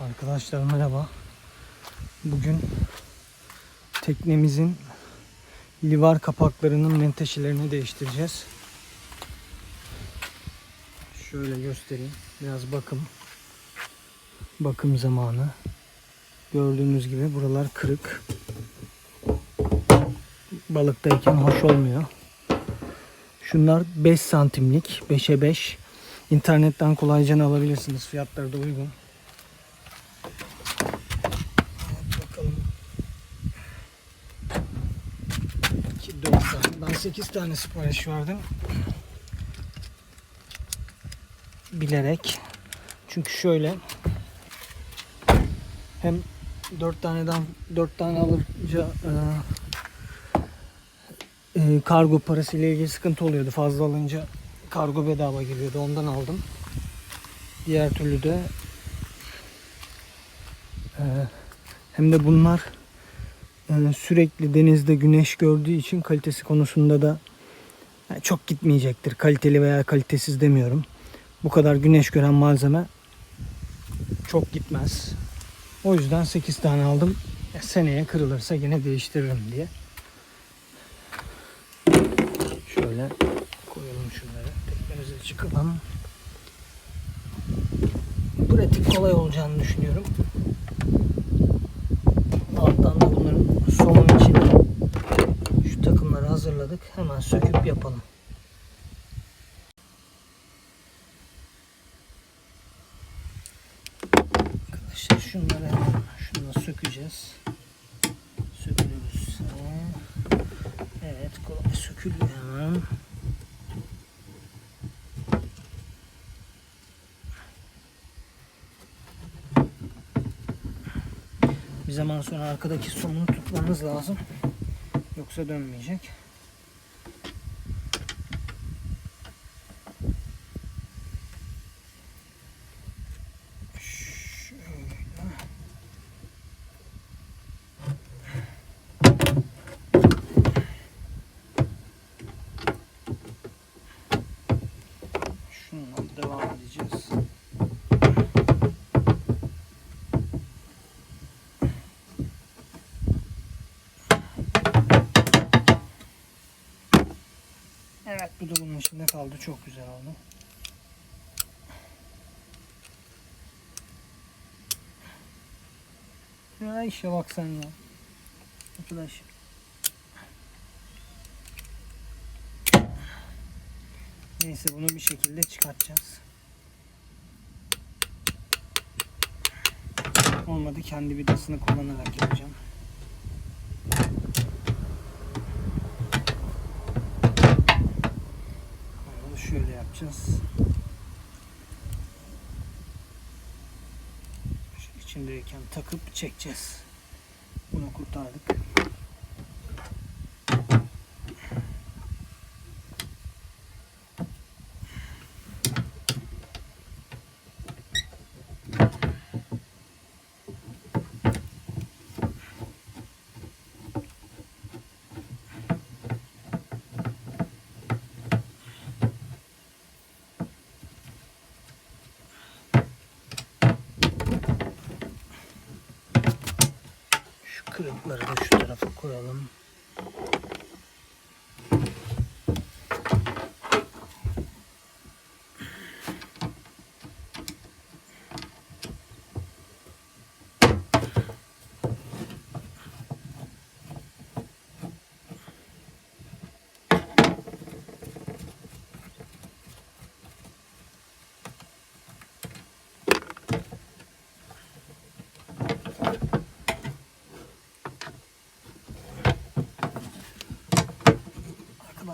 Arkadaşlar merhaba. Bugün teknemizin livar kapaklarının menteşelerini değiştireceğiz. Şöyle göstereyim. Biraz bakım. Bakım zamanı. Gördüğünüz gibi buralar kırık. Balıktayken hoş olmuyor. Şunlar 5 santimlik. 5'e 5. İnternetten kolayca alabilirsiniz. Fiyatları da uygun. Evet, bakalım. 2, 4 tane. Ben 8 tane sipariş verdim. Bilerek. Çünkü şöyle hem 4 taneden 4 tane alınca e, e, kargo parası ile ilgili sıkıntı oluyordu. Fazla alınca kargo bedava geliyordu. Ondan aldım. Diğer türlü de e, hem de bunlar sürekli denizde güneş gördüğü için kalitesi konusunda da çok gitmeyecektir. Kaliteli veya kalitesiz demiyorum. Bu kadar güneş gören malzeme çok gitmez. O yüzden 8 tane aldım. Seneye kırılırsa yine değiştiririm diye. Şöyle koyalım şunları. Teknemize çıkalım. Pratik kolay olacağını düşünüyorum. Alttan da bunların somun için şu takımları hazırladık. Hemen söküp yapalım. Arkadaşlar şunları hemen şunla sökeceğiz. Sökülürüz. Evet kolay sökülüyor hemen. Bir zaman sonra arkadaki somunu tutmanız lazım. Yoksa dönmeyecek. Şöyle. Şundan devam edeceğiz. Evet bu da bunun içinde kaldı. Çok güzel oldu. Ya işe bak sen ya. Arkadaş. Neyse bunu bir şekilde çıkartacağız. Olmadı kendi vidasını kullanarak yapacağım. Bunu şöyle yapacağız. Şu içindeyken takıp çekeceğiz. Bunu kurtardık. Kırıkları da şu tarafa koyalım.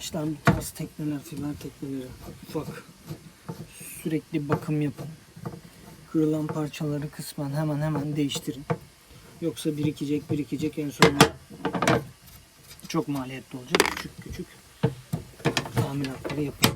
Arkadaşlar bu tarz tekneler, fiber tekneleri ufak sürekli bakım yapın. Kırılan parçaları kısmen hemen hemen değiştirin. Yoksa birikecek birikecek en sonunda çok maliyetli olacak. Küçük küçük tamiratları yapın.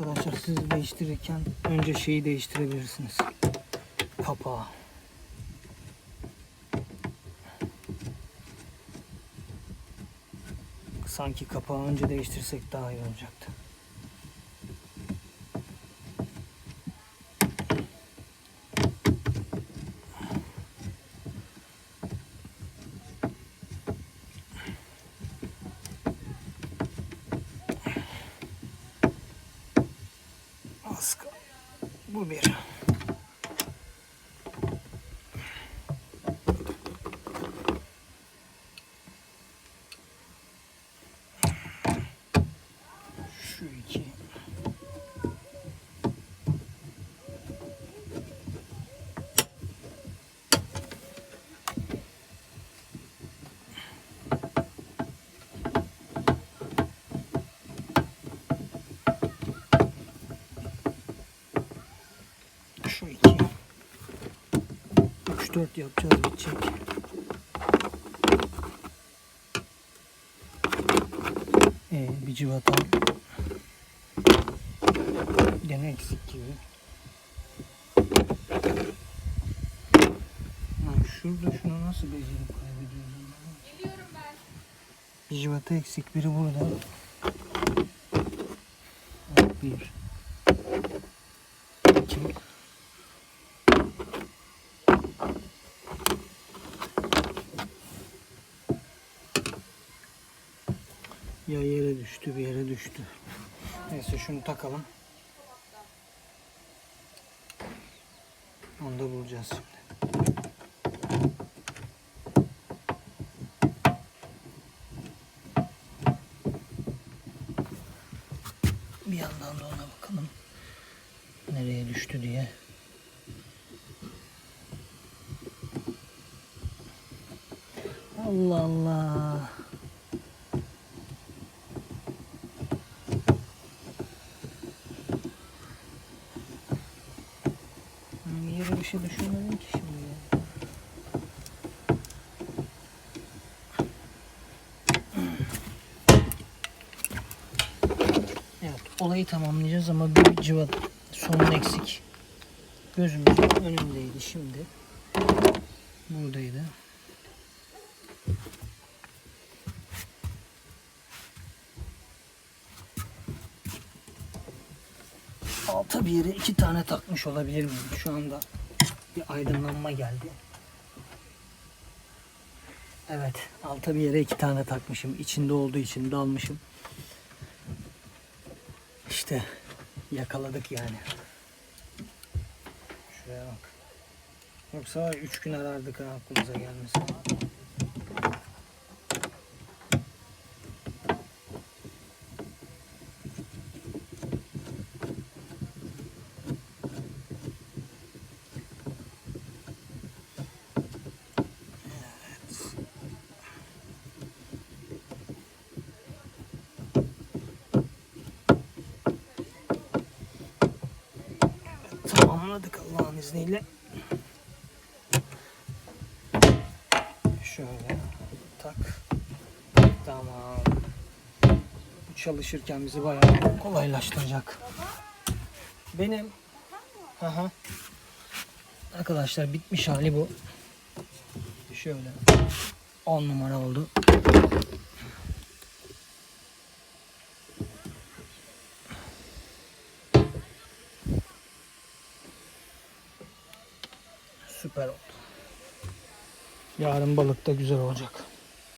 Arkadaşlar siz değiştirirken önce şeyi değiştirebilirsiniz. Kapağı. Sanki kapağı önce değiştirsek daha iyi olacaktı. Bu 4 yapacağız bitecek. Ee, bir civata. Gene eksik gibi. Yani şurada şunu nasıl becerip kaybediyorum? Geliyorum ben. Bir civata eksik biri burada. Bir. Ya yere düştü bir yere düştü. Neyse şunu takalım. Onu da bulacağız şimdi. Bir yandan da ona bakalım. Nereye düştü diye. Allah Allah. Hmm, Yere bir şey düşünmedim ki şimdi. Evet, olayı tamamlayacağız ama bir civat sonun eksik. Gözümüzün önündeydi şimdi. Buradaydı. Alta bir yere iki tane takmış olabilir miyim? Şu anda bir aydınlanma geldi. Evet, alta bir yere iki tane takmışım. İçinde olduğu için dalmışım. İşte yakaladık yani. Şuraya bak. Yoksa üç gün arardık ha aklımıza gelmesin. Tamamladık Allah'ın izniyle. Şöyle tak. Tamam. Bu çalışırken bizi bayağı kolaylaştıracak. Benim Aha. Arkadaşlar bitmiş hali bu. Şöyle 10 numara oldu. Yarın balık da güzel olacak.